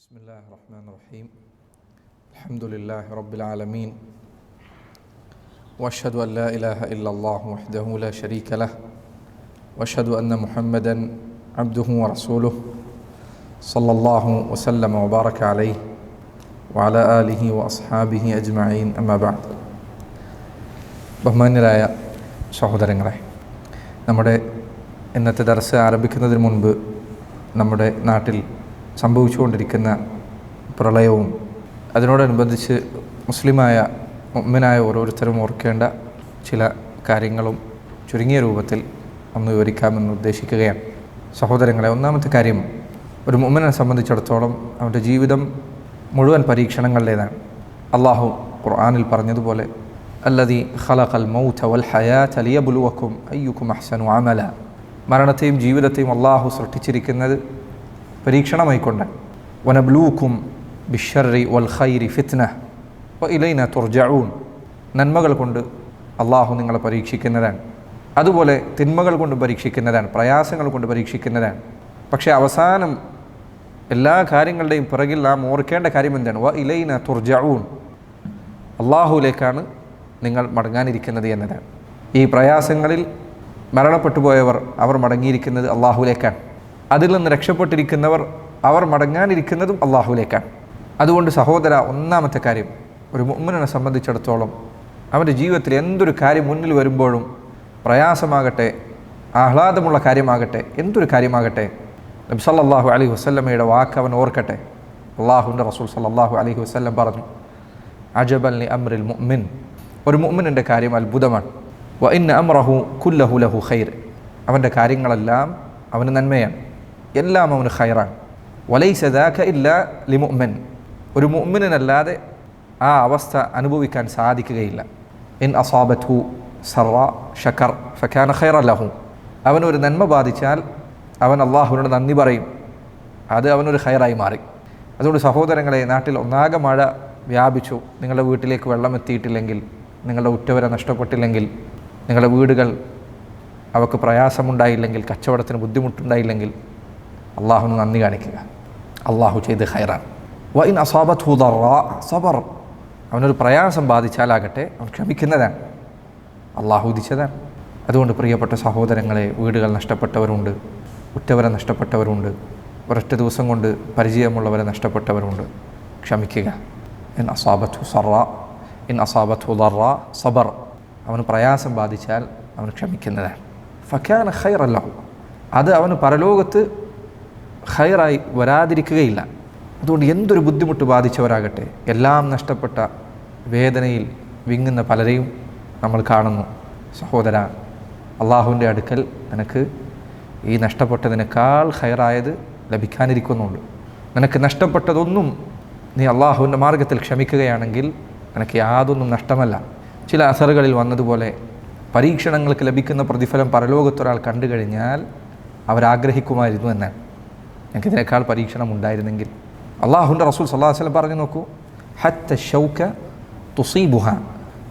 بسم الله الرحمن الرحيم الحمد لله رب العالمين واشهد ان لا اله الا الله وحده لا شريك له واشهد ان محمدا عبده ورسوله صلى الله وسلم وبارك عليه وعلى اله واصحابه اجمعين اما بعد ബഹുമാന്യരായ സഹോദരങ്ങളെ നമ്മുടെ ഇന്നത്തെ ദർസ് ആരംഭിക്കുന്നതിന് മുൻപ് നമ്മുടെ നാട്ടിൽ സംഭവിച്ചുകൊണ്ടിരിക്കുന്ന പ്രളയവും അതിനോടനുബന്ധിച്ച് മുസ്ലിമായ മുമ്മിനായ ഓരോരുത്തരും ഓർക്കേണ്ട ചില കാര്യങ്ങളും ചുരുങ്ങിയ രൂപത്തിൽ ഒന്ന് വിവരിക്കാമെന്ന് ഉദ്ദേശിക്കുകയാണ്. സഹോദരങ്ങളെ ഒന്നാമത്തെ കാര്യം ഒരു മുമ്മിനെ സംബന്ധിച്ചിടത്തോളം അവന്റെ ജീവിതം മുഴുവൻ പരീക്ഷണങ്ങളുടേതാണ്. അള്ളാഹു ഖുർആാനിൽ പറഞ്ഞതുപോലെ അല്ലതി ഖലഖൽ മൗത വൽ ഹയാത ലിയബ്ലുവക്കും അയ്യുക്കും അഹ്സനു അമല. മരണത്തെയും ജീവിതത്തെയും അള്ളാഹു സൃഷ്ടിച്ചിരിക്കുന്നത് പരീക്ഷണമായിക്കൊണ്ട്. വനബ്ലൂക്കും ബിഷറി വൽ ഖൈരി ഫിത്ന ഇലൈന തുർജഊൻ. നന്മകൾ കൊണ്ട് അള്ളാഹു നിങ്ങളെ പരീക്ഷിക്കുന്നതാണ് അതുപോലെ തിന്മകൾ കൊണ്ട് പരീക്ഷിക്കുന്നതാണ് പ്രയാസങ്ങൾ കൊണ്ട് പരീക്ഷിക്കുന്നതാണ് പക്ഷേ അവസാനം എല്ലാ കാര്യങ്ങളുടെയും പിറകിൽ നാം ഓർക്കേണ്ട കാര്യം എന്താണ്? വ ഇലൈന തുർജഊൻ. അള്ളാഹുവിലേക്കാണ് നിങ്ങൾ മടങ്ങാനിരിക്കുന്നത് എന്നതാണ്. ഈ പ്രയാസങ്ങളിൽ മരണപ്പെട്ടു പോയവർ അവർ മടങ്ങിയിരിക്കുന്നത് അള്ളാഹുലേക്കാണ് അതിൽ നിന്ന് രക്ഷപ്പെട്ടിരിക്കുന്നവർ അവർ മടങ്ങാനിരിക്കുന്നതും അള്ളാഹുലേക്കാണ് അതുകൊണ്ട് സഹോദര ഒന്നാമത്തെ കാര്യം ഒരു മുമ്മനെ സംബന്ധിച്ചിടത്തോളം അവന്റെ ജീവിതത്തിൽ എന്തൊരു കാര്യം മുന്നിൽ വരുമ്പോഴും പ്രയാസമാകട്ടെ ആഹ്ലാദമുള്ള കാര്യമാകട്ടെ എന്തൊരു കാര്യമാകട്ടെ നബി സല്ലല്ലാഹു അലൈഹി വസല്ലമയുടെ വാക്ക് അവൻ ഓർക്കട്ടെ. അള്ളാഹുവിന്റെ റസൂൽ സല്ലാഹു അലൈഹി വസ്ല്ലം പറഞ്ഞു അജബൽ അമ്രിൽ മുഅ്മിൻ. ഒരു മുഅ്മിനിന്റെ കാര്യം അത്ഭുതമാണ്. വ ഇൻ അമ്രഹു കുല്ലഹു ലഹു ഖൈർ. അവന്റെ കാര്യങ്ങളെല്ലാം അവന് നന്മയാണ്. എല്ലാം അവന് ഹൈറാണ് വലൈസ ദാക ഇല്ല ലി മുഅ്മിൻ ഒരു മുഅ്മിനല്ലാതെ ആ അവസ്ഥ അനുഭവിക്കാൻ സാധിക്കുകയില്ല. ഇൻ അസാബത്തു സറ ഷക്കർ ഫക്കാന ഖൈറ ലഹു. അവനൊരു നന്മ ബാധിച്ചാൽ അവൻ അള്ളാഹുവിനോട് നന്ദി പറയും. അത് അവനൊരു ഹൈറായി മാറി. അതുകൊണ്ട് സഹോദരങ്ങളെ നാട്ടിൽ ഒന്നാകെ മഴ വ്യാപിച്ചു. നിങ്ങളുടെ വീട്ടിലേക്ക് വെള്ളം എത്തിയിട്ടില്ലെങ്കിൽ നിങ്ങളുടെ ഉറ്റവരെ നഷ്ടപ്പെട്ടില്ലെങ്കിൽ നിങ്ങളുടെ വീടുകൾ അവർക്ക് പ്രയാസമുണ്ടായില്ലെങ്കിൽ കച്ചവടത്തിന് ബുദ്ധിമുട്ടുണ്ടായില്ലെങ്കിൽ അള്ളാഹുവിന് നന്ദി കാണിക്കുക. അള്ളാഹു ചെയ്ത് ഹൈറാൻ വ ഇൻ അസാബത്ത് ഹുദറ സബർ. അവനൊരു പ്രയാസം ബാധിച്ചാലാകട്ടെ അവൻ ക്ഷമിക്കുന്നതാണ്. അള്ളാഹു ഉദിച്ചതാണ്. അതുകൊണ്ട് പ്രിയപ്പെട്ട സഹോദരങ്ങളെ വീടുകൾ നഷ്ടപ്പെട്ടവരുണ്ട് ഉറ്റവരെ നഷ്ടപ്പെട്ടവരുണ്ട് ഒരൊറ്റ ദിവസം കൊണ്ട് പരിചയമുള്ളവരെ നഷ്ടപ്പെട്ടവരുണ്ട്. ക്ഷമിക്കുക. ഇൻ അസാബത്ത് സറ ഇൻ അസാബത്ത് ദറ സബർ. അവന് പ്രയാസം ബാധിച്ചാൽ അവൻ ക്ഷമിക്കുന്നതാണ്. ഫക്കാന ഖൈറല്ലാഹു അത് അവന് പരലോകത്ത് ഖൈറായി വരാതിരിക്കുകയില്ല. അതുകൊണ്ട് എന്തൊരു ബുദ്ധിമുട്ട് ബാധിച്ചവരാകട്ടെ. എല്ലാം നഷ്ടപ്പെട്ട വേദനയിൽ വിങ്ങുന്ന പലരെയും നമ്മൾ കാണുന്നു. സഹോദര അള്ളാഹുവിന്റെ അടുക്കൽ നിനക്ക് ഈ നഷ്ടപ്പെട്ടതിനേക്കാൾ ഹയറായത് ലഭിക്കാനിരിക്കുന്നുണ്ട്. നിനക്ക് നഷ്ടപ്പെട്ടതൊന്നും നീ അള്ളാഹുവിന്റെ മാർഗത്തിൽ ക്ഷമിക്കുകയാണെങ്കിൽ നിനക്ക് യാതൊന്നും നഷ്ടമല്ല. ചില അസറുകളിൽ വന്നതുപോലെ പരീക്ഷണങ്ങൾക്ക് ലഭിക്കുന്ന പ്രതിഫലം പരലോകത്തൊരാൾ കണ്ടു കഴിഞ്ഞാൽ അവരാഗ്രഹിക്കുമായിരുന്നു എന്നാണ്. ഞങ്ങൾക്ക് ഇതിനേക്കാൾ പരീക്ഷണം ഉണ്ടായിരുന്നെങ്കിൽ അള്ളാഹുന്റെ റസൂൽ സല്ലാഹു വസ്ലം പറഞ്ഞു നോക്കൂ ഹത്ത ഷൗക്ക തുസീബുഹ.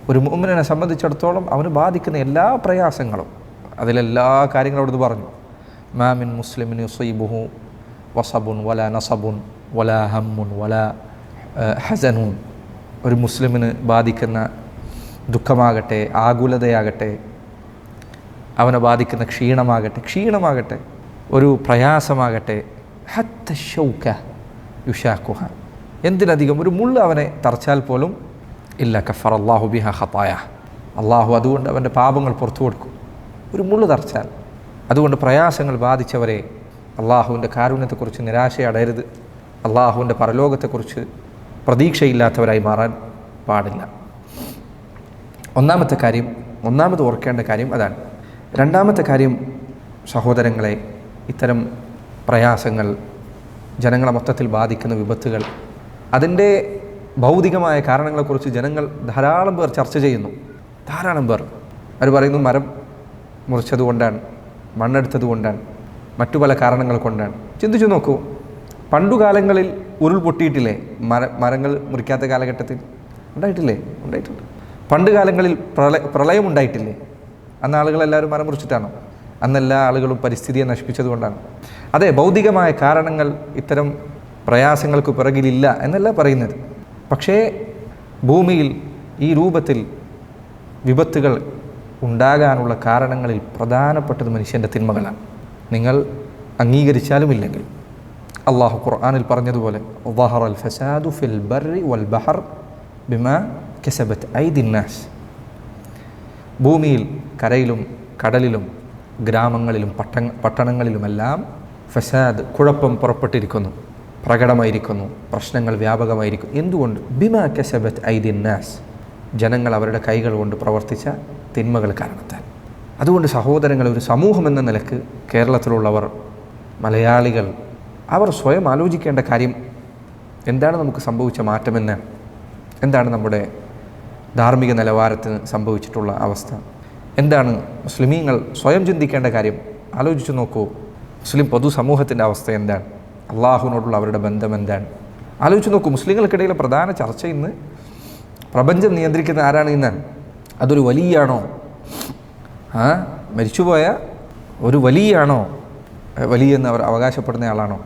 ഒരു മുമ്മിനെ സംബന്ധിച്ചിടത്തോളം അവന് ബാധിക്കുന്ന എല്ലാ പ്രയാസങ്ങളും. അതിലെല്ലാ കാര്യങ്ങളും അവിടുന്ന് പറഞ്ഞു. മാമിൻ മുസ്ലിമിൻ യുസീബുഹു വസബുൻ വല നസബുൻ വല ഹമ്മുൻ വല ഹസനുൻ. ഒരു മുസ്ലിമിന് ബാധിക്കുന്ന ദുഃഖമാകട്ടെ ആകുലതയാകട്ടെ അവനെ ബാധിക്കുന്ന ക്ഷീണമാകട്ടെ ക്ഷീണമാകട്ടെ ഒരു പ്രയാസമാകട്ടെ ഹത്ത ഷൗക്ക യുഷാക്കുഹ എന്തിനധികം ഒരു മുള്ള അവനെ തറച്ചാൽ പോലും ഇല്ല കഫർ അള്ളാഹു ബിഹ ഹത്തായ അള്ളാഹു അതുകൊണ്ട് അവന്റെ പാപങ്ങൾ പുറത്തു കൊടുക്കും. ഒരു മുള്ള തറച്ചാൽ. അതുകൊണ്ട് പ്രയാസങ്ങൾ ബാധിച്ചവരെ അള്ളാഹുവിന്റെ കാരുണ്യത്തെക്കുറിച്ച് നിരാശയടരുത്. അള്ളാഹുവിന്റെ പരലോകത്തെക്കുറിച്ച് പ്രതീക്ഷയില്ലാത്തവരായി മാറാൻ പാടില്ല. ഒന്നാമത്തെ കാര്യം ഒന്നാമത് ഓർക്കേണ്ട കാര്യം അതാണ്. രണ്ടാമത്തെ കാര്യം സഹോദരങ്ങളെ ഇത്തരം പ്രയാസങ്ങൾ ജനങ്ങളെ മൊത്തത്തിൽ ബാധിക്കുന്ന വിപത്തുകൾ അതിന്റെ ഭൗതികമായ കാരണങ്ങളെക്കുറിച്ച് ജനങ്ങൾ ധാരാളം പേർ ചർച്ച ചെയ്യുന്നു. ധാരാളം പേർ. അവർ പറയുന്നു മരം മുറിച്ചത് കൊണ്ടാണ് മണ്ണെടുത്തത് കൊണ്ടാണ് മറ്റു പല കാരണങ്ങൾ കൊണ്ടാണ്. ചിന്തിച്ചു നോക്കൂ പണ്ടുകാലങ്ങളിൽ കാലങ്ങളിൽ പൊട്ടിയിട്ടില്ലേ? മര മരങ്ങൾ മുറിക്കാത്ത കാലഘട്ടത്തിൽ? ഉണ്ടായിട്ടില്ലേ? ഉണ്ടായിട്ടുണ്ട്. പണ്ട് കാലങ്ങളിൽ പ്രളയ പ്രളയം ഉണ്ടായിട്ടില്ലേ? അന്ന് ആളുകളെല്ലാവരും മരം മുറിച്ചിട്ടാണോ? അന്നെല്ലാ ആളുകളും പരിസ്ഥിതിയെ നശിപ്പിച്ചതുകൊണ്ടാണ്. അതെ ഭൗതികമായ കാരണങ്ങൾ ഇത്തരം പ്രയാസങ്ങൾക്ക് പിറകിലില്ല എന്നല്ല പറയുന്നത്. പക്ഷേ ഭൂമിയിൽ ഈ രൂപത്തിൽ വിപത്തുകൾ ഉണ്ടാകാനുള്ള കാരണങ്ങളിൽ പ്രധാനപ്പെട്ടത് മനുഷ്യന്റെ തിന്മകളാണ്. നിങ്ങൾ അംഗീകരിച്ചാലും ഇല്ലെങ്കിൽ അള്ളാഹു ഖുർആാനിൽ പറഞ്ഞതുപോലെ ഫസാദു ഫിൽ ബർറി വൽ ബഹർ ബിമ ഭൂമിയിൽ കരയിലും കടലിലും ഗ്രാമങ്ങളിലും പട്ട പട്ടണങ്ങളിലുമെല്ലാം ഫസാദ് കുഴപ്പം പുറപ്പെട്ടിരിക്കുന്നു. പ്രകടമായിരിക്കുന്നു. പ്രശ്നങ്ങൾ വ്യാപകമായിരിക്കും എന്തുകൊണ്ട്? ബിമ കെസബത്ത് നാസ്. ജനങ്ങൾ അവരുടെ കൈകൾ കൊണ്ട് പ്രവർത്തിച്ച തിന്മകൾ കാരണത്താൽ. അതുകൊണ്ട് സഹോദരങ്ങൾ ഒരു സമൂഹം എന്ന നിലയ്ക്ക് കേരളത്തിലുള്ളവർ മലയാളികൾ അവർ സ്വയം ആലോചിക്കേണ്ട കാര്യം എന്താണ് നമുക്ക് സംഭവിച്ച മാറ്റമെന്ന്? എന്താണ് നമ്മുടെ ധാർമ്മിക നിലവാരത്തിന് സംഭവിച്ചിട്ടുള്ള അവസ്ഥ? എന്താണ് മുസ്ലിമീങ്ങൾ സ്വയം ചിന്തിക്കേണ്ട കാര്യം? ആലോചിച്ചു നോക്കൂ. മുസ്ലിം പൊതുസമൂഹത്തിന്റെ അവസ്ഥ എന്താണ്? അള്ളാഹുവിനോടുള്ള അവരുടെ ബന്ധം എന്താണ്? ആലോചിച്ച് നോക്കൂ. മുസ്ലിങ്ങൾക്കിടയിലെ പ്രധാന ചർച്ച ഇന്ന് പ്രപഞ്ചം നിയന്ത്രിക്കുന്ന ആരാണ് ഇന്ന്? അതൊരു വലിയാണോ? ആ മരിച്ചുപോയ ഒരു വലിയാണോ? വലിയെന്ന് അവർ അവകാശപ്പെടുന്ന ആളാണോ?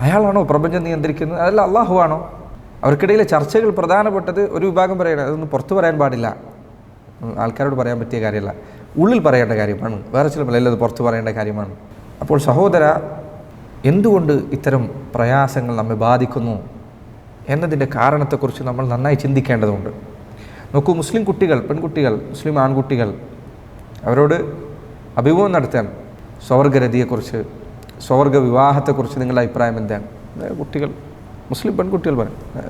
അയാളാണോ പ്രപഞ്ചം നിയന്ത്രിക്കുന്നത്? അതല്ല അള്ളാഹു ആണോ അവർക്കിടയിലെ ചർച്ചകൾ പ്രധാനപ്പെട്ടത് ഒരു വിഭാഗം പറയണം അതൊന്നും പുറത്തു പറയാൻ പാടില്ല. ആൾക്കാരോട് പറയാൻ പറ്റിയ കാര്യമല്ല. ഉള്ളിൽ പറയേണ്ട കാര്യമാണ്. വേറെ ചില അത് പുറത്ത് പറയേണ്ട കാര്യമാണ്. അപ്പോൾ സഹോദര എന്തുകൊണ്ട് ഇത്തരം പ്രയാസങ്ങൾ നമ്മെ ബാധിക്കുന്നു എന്നതിന്റെ കാരണത്തെക്കുറിച്ച് നമ്മൾ നന്നായി ചിന്തിക്കേണ്ടതുണ്ട്. നോക്കൂ മുസ്ലിം കുട്ടികൾ പെൺകുട്ടികൾ മുസ്ലിം ആൺകുട്ടികൾ അവരോട് അഭിമുഖം നടത്താൻ സ്വർഗരതിയെക്കുറിച്ച് സ്വർഗ വിവാഹത്തെക്കുറിച്ച് നിങ്ങളുടെ അഭിപ്രായം എന്താണ്? കുട്ടികൾ മുസ്ലിം പെൺകുട്ടികൾ പറയും.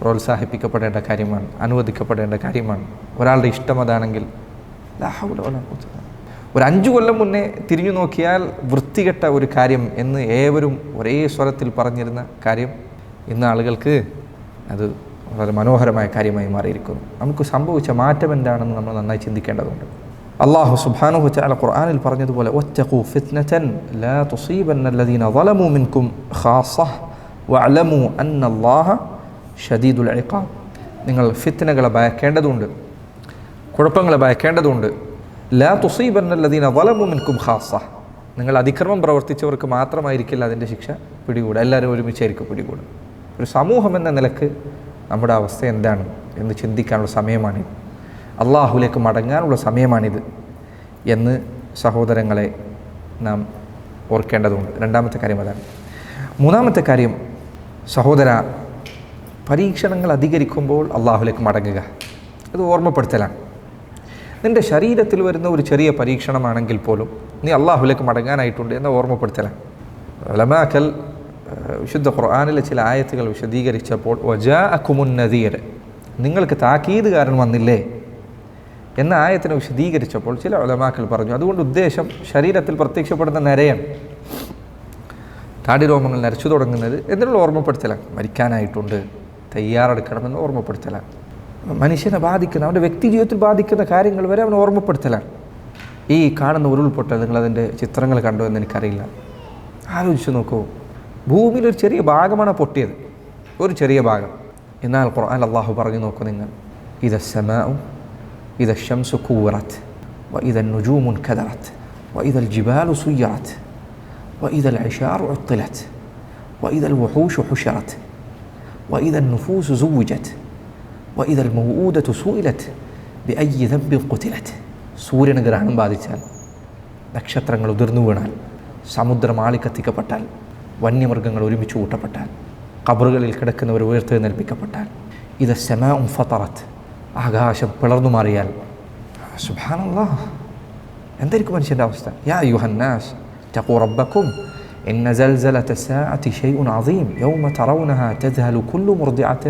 പ്രോത്സാഹിപ്പിക്കപ്പെടേണ്ട കാര്യമാണ് അനുവദിക്കപ്പെടേണ്ട കാര്യമാണ്. ഒരാളുടെ ഇഷ്ടം അതാണെങ്കിൽ ഒരു അഞ്ചു കൊല്ലം മുന്നേ തിരിഞ്ഞു നോക്കിയാൽ വൃത്തികെട്ട ഒരു കാര്യം എന്ന് ഏവരും ഒരേ സ്വരത്തിൽ പറഞ്ഞിരുന്ന കാര്യം ഇന്ന് ആളുകൾക്ക് അത് വളരെ മനോഹരമായ കാര്യമായി മാറിയിരിക്കുന്നു. നമുക്ക് സംഭവിച്ച മാറ്റം എന്താണെന്ന് നമ്മൾ നന്നായി ചിന്തിക്കേണ്ടതുണ്ട്. അള്ളാഹു സുബാനു ചാല ഖുർആാനിൽ പറഞ്ഞതുപോലെ ഒറ്റഖു ലാ വഅലമു അന്നല്ലാഹ ഷദീദുൽ അഴിക്കാം നിങ്ങൾ ഫിത്തനകളെ ഭയക്കേണ്ടതുണ്ട്. കുഴപ്പങ്ങളെ ഭയക്കേണ്ടതുണ്ട്. ലാ തുസീബന്നല്ലദീന വലമുമിൻകും ഹാസ നിങ്ങൾ അതിക്രമം പ്രവർത്തിച്ചവർക്ക് മാത്രമായിരിക്കില്ല അതിന്റെ ശിക്ഷ പിടികൂടുക. എല്ലാവരും ഒരുമിച്ചായിരിക്കും പിടികൂടുക. ഒരു സമൂഹം എന്ന നിലയ്ക്ക് നമ്മുടെ അവസ്ഥ എന്താണ് എന്ന് ചിന്തിക്കാനുള്ള സമയമാണിത്. അള്ളാഹുലേക്ക് മടങ്ങാനുള്ള സമയമാണിത് എന്ന് സഹോദരങ്ങളെ നാം ഓർക്കേണ്ടതുണ്ട്. രണ്ടാമത്തെ കാര്യം അതാണ്. മൂന്നാമത്തെ കാര്യം സഹോദര പരീക്ഷണങ്ങൾ അധികരിക്കുമ്പോൾ അള്ളാഹുലേക്ക് മടങ്ങുക. അത് ഓർമ്മപ്പെടുത്തലാണ്. നിന്റെ ശരീരത്തിൽ വരുന്ന ഒരു ചെറിയ പരീക്ഷണമാണെങ്കിൽ പോലും നീ അള്ളാഹുലേക്ക് മടങ്ങാനായിട്ടുണ്ട് എന്ന് ഓർമ്മപ്പെടുത്തലാണ്. അലമാക്കൽ വിശുദ്ധ ഖുർആാനിലെ ചില ആയത്തുകൾ വിശദീകരിച്ചപ്പോൾ വജാ അക്കുമുൻ നദീർ നിങ്ങൾക്ക് താക്കീതുകാരൻ വന്നില്ലേ? എന്ന ആയത്തിനെ വിശദീകരിച്ചപ്പോൾ ചില ഉലമാക്കൾ പറഞ്ഞു അതുകൊണ്ട് ഉദ്ദേശം ശരീരത്തിൽ പ്രത്യക്ഷപ്പെടുന്ന നരയാണ്. താടിരോമങ്ങൾ നരച്ചു തുടങ്ങുന്നത് എന്നുള്ള ഓർമ്മപ്പെടുത്തലാണ്. മരിക്കാനായിട്ടുണ്ട്. തയ്യാറെടുക്കണമെന്ന് ഓർമ്മപ്പെടുത്തലാണ്. മനുഷ്യനെ ബാധിക്കുന്ന അവന്റെ വ്യക്തി ജീവിതത്തിൽ ബാധിക്കുന്ന കാര്യങ്ങൾ വരെ അവൻ ഓർമ്മപ്പെടുത്തലാണ്. ഈ കാണുന്ന ഉരുൾപൊട്ടൽ നിങ്ങളതിന്റെ ചിത്രങ്ങൾ കണ്ടോ എന്ന് എനിക്കറിയില്ല. ആലോചിച്ച് നോക്കൂ. ഭൂമിയിൽ ഒരു ചെറിയ ഭാഗമാണ് പൊട്ടിയത്. ഒരു ചെറിയ ഭാഗം. എന്നാൽ ഖുർആൻ അള്ളാഹു പറഞ്ഞു നോക്കൂ നിങ്ങൾ. ഇത് സമാവും ഇത് ഷംസു കൂറത്ത് വ ഇത നുജൂമുൻ കദറത്ത് ഇതൽ ജിബാലു സുയ്യാത്ത് ഇതൽ ഐഷാർ ഉത്തലത്ത് ഇതൽ വഹൂഷ് ഹുഷറത്ത് وإذا النفوس زوجت وإذا الموءودة سئلت بأي ذنب قتلت സൂര്യന് ഗ്രഹണം ബാധിച്ചാൽ നക്ഷത്രങ്ങൾ ഉതിർന്നു വീണാൽ സമുദ്രം ആളിക്കത്തിക്കപ്പെട്ടാൽ വന്യമൃഗങ്ങൾ ഒരുമിച്ച് കൂട്ടപ്പെട്ടാൽ കബറുകളിൽ കിടക്കുന്നവർ ഉയർത്തെഴുന്നേൽപ്പിക്കപ്പെട്ടാൽ ഇത് സെമാഉം ഫത്തറത്ത് ആകാശം പിളർന്നു മാറിയാൽ സുബാനല്ലാ എന്തായിരിക്കും മനുഷ്യൻ്റെ അവസ്ഥ യാ യുഹന്നാസ് تقوا ربكم إن زلزلة الساعة شيء عظيم يوم ترونها تذهل كل مرضعة